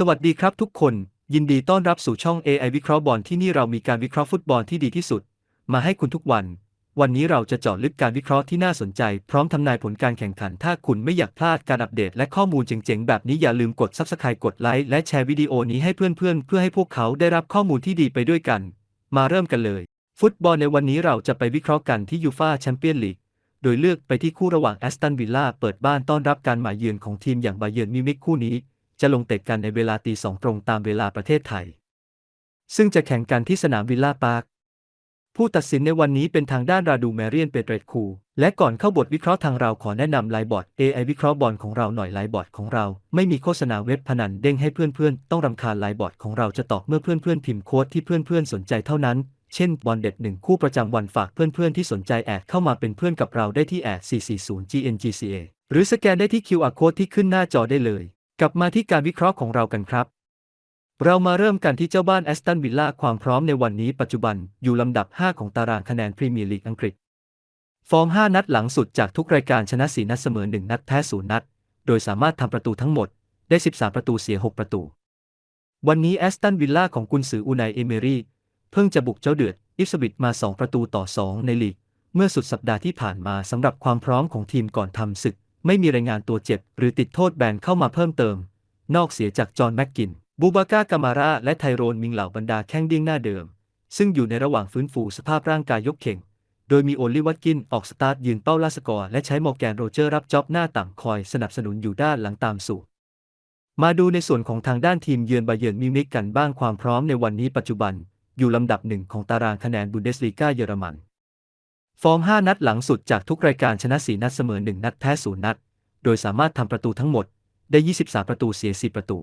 สวัสดีครับทุกคน ยินดีต้อนรับสู่ช่อง AI วิเคราะห์บอลที่นี่เรามีการวิเคราะห์ฟุตบอลที่ดีที่สุด มาให้คุณทุกวัน วันนี้เราจะเจาะลึกการวิเคราะห์ที่น่าสนใจ พร้อมทำนายผลการแข่งขัน ถ้าคุณไม่อยากพลาดการอัปเดตและข้อมูลเจ๋งๆ แบบนี้อย่าลืมกด Subscribe กดไลค์และแชร์วิดีโอนี้ให้เพื่อนๆ เพื่อให้พวกเขาได้รับข้อมูลที่ดีไปด้วยกัน มาเริ่มกันเลย ฟุตบอลในวันนี้เราจะไปวิเคราะห์กันที่ยูฟาแชมเปี้ยนลีกโดยเลือกไปที่คู่ระหว่างแอสตันวิลล่าเปิดบ้านต้อนรับการมาเยือนของทีมอย่างบาเยิร์นมิวนิกคู่นี้ จะลงเตะกันในเวลาตีสองตรงตามเวลาประเทศไทย ซึ่งจะแข่งกันที่สนามวิลล่าพาร์คผู้ตัดสินในวันนี้เป็นทางด้านราดูแมเรียนเปเตรตคู และก่อนเข้าบทวิเคราะห์ทางเราขอแนะนำไลน์บอร์ด AI วิเคราะห์บอลของเราหน่อยไลน์บอร์ดของเรา ไม่มีโฆษณาเว็บพนันเด้งให้เพื่อนๆ ต้องรำคาญไลน์บอร์ดของเราจะตอบเมื่อเพื่อนๆพิมพ์โค้ดที่เพื่อนๆสนใจเท่านั้น เช่นบอลเด็ดหนึ่งคู่ประจำวันฝากเพื่อนๆที่สนใจแอดเข้ามาเป็นเพื่อนกับเราได้ที่แอด440 GNGCA หรือสแกนได้ที่ QR code ที่ขึ้นหน้าจอได้เลย กลับมาที่การวิเคราะห์ของเรากันครับ เรามาเริ่มกันที่เจ้าบ้านแอสตันวิลล่าความพร้อมในวันนี้ปัจจุบันอยู่ลำดับ 5 ของตารางคะแนนพรีเมียร์ลีกอังกฤษ ฟอร์ม 5 นัดหลังสุดจากทุกรายการชนะ 4 นัดเสมอ 1 นัดแพ้0นัด โดยสามารถทำประตูทั้งหมดได้ 13 ประตูเสีย 6 ประตู วันนี้แอสตันวิลล่าของกุนซืออูไนเอเมรีเพิ่งจะบุกเจ้าเดือดอิฟสบิทมา 2 ประตูต่อ 2 ในลีก เมื่อสุดสัปดาห์ที่ผ่านมาสำหรับความพร้อมของทีมก่อนทำศึก ไม่มีรายงานตัวเจ็บ หรือติดโทษแบนเข้ามาเพิ่มเติม นอกเสียจากจอห์นแม็กกิน บูบาก้ากามาราและไทโรนมิงเหล่าบรรดาแข้งเดี้ยงหน้าเดิม ซึ่งอยู่ในระหว่างฟื้นฟูสภาพร่างกายยกเข่ง โดยมีโอลิวัตกินออกสตาร์ทยืนเป้าลาสกอร์และใช้มอร์แกนโรเจอร์รับจ็อบหน้าต่ำคอยสนับสนุนอยู่ด้านหลังตามสูตรมาดูในส่วนของทางด้านทีมเยือนบาเยิร์นมิวนิกกันบ้างความพร้อมในวันนี้ปัจจุบัน อยู่ลำดับหนึ่งของตารางคะแนนบุนเดสลีกาเยอรมัน ฟอร์ม 5 นัดหลังสุดจากทุกรายการชนะ 4 นัดเสมอ 1 นัดแพ้0นัด โดยสามารถทำประตูทั้งหมดได้ 23 ประตูเสีย10ประตู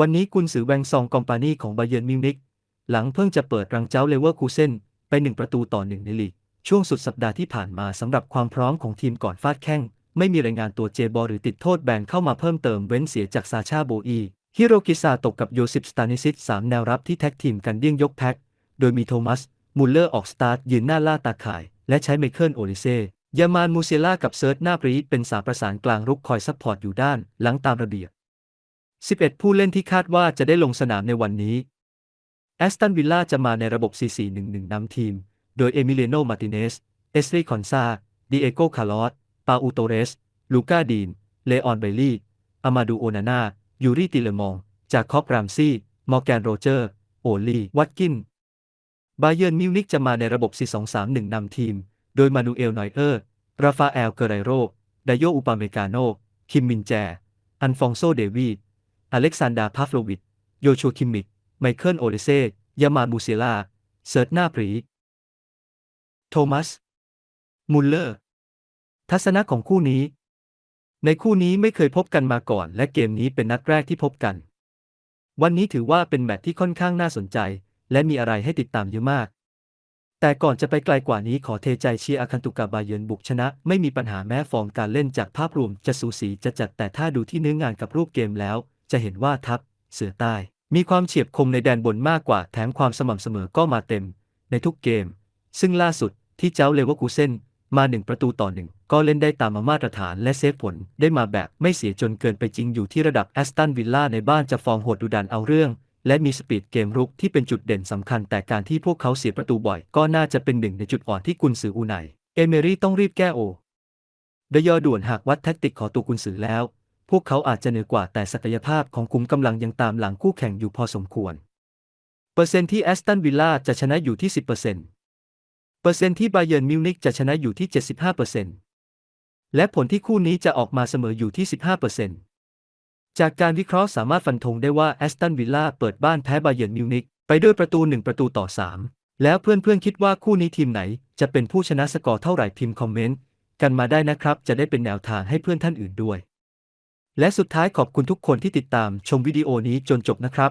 วันนี้กุนซือแวงซองกอมปานีของบาเยิร์นมิวนิกหลังเพิ่งจะเปิดรังเจ้าเลเวอร์คูเซนไป 1 ประตูต่อ 1 ในลีก ช่วงสุดสัปดาห์ที่ผ่านมาสำหรับความพร้อมของทีมก่อนฟาดแข้ง ไม่มีรายงานตัวเจบอหรือติดโทษแบนเข้ามาเพิ่มเติมเว้นเสียจากซาชาโบอีฮิโรกิซาตกกับโยซิปสตานิซิต3แนวรับที่แท็กทีมกันเดี่ยงยกแพ็กโดยมีโทมัสมูลเลอร์ออกสตาร์ทยืนหน้าล่าตาข่าย และใช้ไมเคิลโอลิเซยามานมูเซล่ากับเซิร์ตหน้าปรีดเป็นสามประสานกลางรุกคอยซัพพอร์ตอยู่ด้านหลังตามระเบียบ 11 ผู้เล่นที่คาดว่าจะได้ลงสนามในวันนี้แอสตันวิลล่าจะมาในระบบ 4-4-1-1 นำทีม โดยเอมิเลโน มาติเนส เอสลีคอนซาดิเอโก คาร์ลอส ปาอูโตเรส ลูกาดีน เลออนไบลี่อามาดูโอนาน่า ยูริติเลมอง จากคอบรามซี่ มอร์แกนโรเจอร์ โอลี วัตกิน บาเยิร์นมิวนิกจะมาในระบบ 4-2-3-1 นำทีม โดยมานูเอลนอยเออร์ ราฟาเอล เกเรโรไดโยอุปาเมกาโน คิมมินแจ อันฟองโซ เดวีด อเล็กซานดา พาฟโลวิช โยชัวคิมมิก ไมเคิล โอเลเซ ยามามูเซลาเซิร์ตนาปรี โทมัส มุลเลอร์ ทัศนะของคู่นี้ ในคู่นี้ไม่เคยพบกันมาก่อน และเกมนี้เป็นนัดแรกที่พบกัน วันนี้ถือว่าเป็นแมตช์ที่ค่อนข้างน่าสนใจ และมีอะไรให้ติดตามเยอะมาก แต่ก่อนจะไปไกลกว่านี้ขอเทใจเชียร์อาคันตุกาบาเยนบุกชนะ ไม่มีปัญหาแม้ฟอร์มการเล่นจากภาพรวมจะสูสีจะจัดแต่ถ้าดูที่เนื้องานกับรูปเกมแล้ว จะเห็นว่าทัพ เสือใต้ มีความเฉียบคมในแดนบนมากกว่าแถมความสม่ำเสมอก็มาเต็ม ในทุกเกม ซึ่งล่าสุดที่เจ้าเลวอร์คูเซนมาหนึ่งประตูต่อหนึ่งก็เล่นได้ตามมาตรฐานและเซฟผลได้มาแบบไม่เสียจนเกินไปจริงอยู่ที่ระดับแอสตันวิลล่าในบ้านจะฟอร์มโหดดุดันเอาเรื่อง และมีสปีดเกมรุกที่เป็นจุดเด่นสำคัญแต่การที่พวกเขาเสียประตูบ่อย ก็น่าจะเป็นหนึ่งในจุดอ่อนที่กุนซืออูไนเอเมรี่ต้องรีบแก้โอดยอด่วนหากวัดแท็กติกของตัวกุนซือแล้ว พวกเขาอาจจะเหนือกว่าแต่ศักยภาพของคุมกำลังยังตามหลังคู่แข่งอยู่พอสมควร เปอร์เซ็นต์ที่แอสตันวิลล่าจะชนะอยู่ที่ 10%เปอร์เซ็นต์เปอร์เซ็นต์ที่บาเยิร์นมิวนิกจะชนะอยู่ที่ 75%และผลที่คู่นี้จะออกมาเสมออยู่ที่ 15% จากการวิเคราะห์สามารถฟันธงได้ว่าแอสตันวิลล่าเปิดบ้านแพ้บาเยิร์นมิวนิกไปด้วยประตู 1 ประตูต่อ 3 แล้วเพื่อนๆคิดว่าคู่นี้ทีมไหน จะเป็นผู้ชนะสกอร์เท่าไหร่พิมพ์คอมเมนต์กันมาได้นะครับ จะได้เป็นแนวทางให้เพื่อนท่านอื่นด้วย และสุดท้ายขอบคุณทุกคนที่ติดตามชมวิดีโอนี้จนจบนะครับ